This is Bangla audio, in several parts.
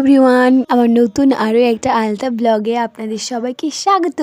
এভরিওয়ান আমার নতুন আরও একটা আলতা ব্লগে আপনাদের সবাইকে স্বাগত।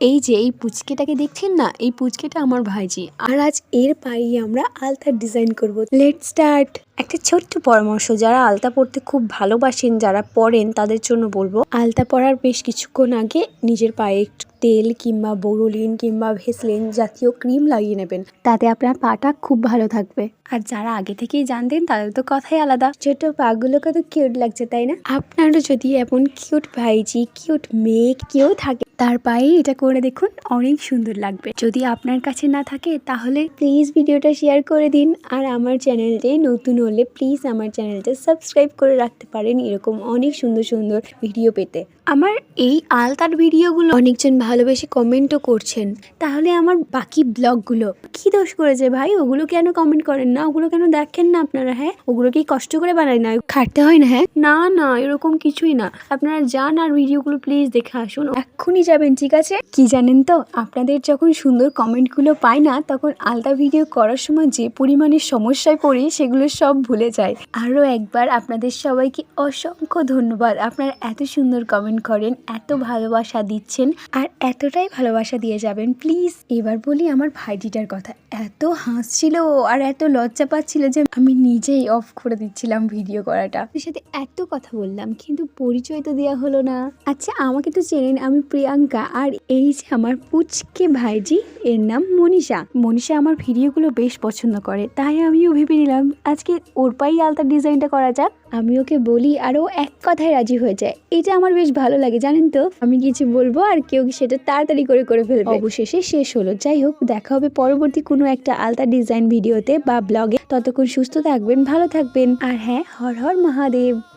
এই যে, এই পুচকেটাকে দেখছেন না? এই পুচকেটা আমার ভাইজি। আর আজ এর পায়ে আমরা আলতার ডিজাইন করব। লেট স্টার্ট একটা ছোট্ট পরামর্শ, যারা আলতা পরতে খুব ভালোবাসেন, যারা পরেন, তাদের জন্য বলব, আলতা পরার বেশ কিছুক্ষণ আগে নিজের পায়ে একটু তেল কিংবা বোরোলিন কিংবা ভেসলিন জাতীয় ক্রিম লাগিয়ে নেবেন। তাতে আপনার পাটা খুব ভালো থাকবে। আর যারা আগে থেকেই জানতেন তাদের তো কথাই আলাদা। ছোট পাগুলোকে তো কিউট লাগছে তাই না? আপনারও যদি এমন কিউট ভাইজি কিউট মেয়ে কেউ থাকে তার পায়ে এটা করে দেখুন অনেক সুন্দর লাগবে। যদি আপনার কাছে না থাকে তাহলে প্লিজ ভিডিওটা শেয়ার করে দিন। আর আমার চ্যানেলটি নতুন হলে প্লিজ আমার চ্যানেলটা সাবস্ক্রাইব করে রাখতে পারেন এরকম অনেক সুন্দর সুন্দর ভিডিও পেতে। আমার এই আলতার ভিডিওগুলো অনেকজন ভালোবেসে কমেন্টও করছেন। তাহলে আমার বাকি ব্লগগুলো কি দোষ করেছে ভাই? ওগুলো কেন কমেন্ট করেন না? ওগুলো কেন দেখেন না আপনারা হ্যাঁ? ওগুলো কি কষ্ট করে বানায় না? খাটতে হয় না হ্যাঁ? না না, এরকম কিছুই না। আপনারা যান আর ভিডিওগুলো প্লিজ দেখে আসুন। এক্ষুনি যাবেন, ঠিক আছে? কি জানেন তো, আপনাদের যখন সুন্দর কমেন্টগুলো পাই না, তখন আলতা ভিডিও করার সময় যে পরিমাণে সমস্যায় পড়ি, সেগুলো সব ভুলে যায় আরও একবার আপনাদের সবাইকে অসংখ্য ধন্যবাদ। আপনারা এত সুন্দর কমেন্ট করেন এত ভালোবাসা দিচ্ছেন আর এতটাই ভালোবাসা দিয়ে যাবেন। প্লিজ এবার বলি আমার ভাইটিটার কথা। এত হাসছিল আর এত লজ্জা পাচ্ছিল যে আমি নিজেই অফ করে দিচ্ছিলাম ভিডিও করাটা। ওর সাথে এত কথা বললাম কিন্তু পরিচয় তো দেওয়া হলো না। আচ্ছা আমাকে তো চেনেন আমি প্রিয়াঙ্কা আর এই যে আমার পুচকে ভাইজি এর নাম মনীষা। মনীষা আমার ভিডিওগুলো বেশ পছন্দ করে তাই আমিও ভেবে নিলাম আজকে ওর পাই আলতার ডিজাইনটা করা যাক। আমি ওকে বলি আর ও এক কথায় রাজি হয়ে যায়। এটা আমার বেশ ভালো লাগে, জানেন তো? আমি কিছু বলব আর কেউ সেটা তাড়াতাড়ি করে করে ফেলবে। অবশেষে শেষ হলো। যাই হোক, দেখা হবে পরবর্তী কোনো একটা আলতা ডিজাইন ভিডিওতে বা ব্লগে। ততক্ষণ সুস্থ থাকবেন, ভালো থাকবেন। আর হ্যাঁ হর হর মহাদেব।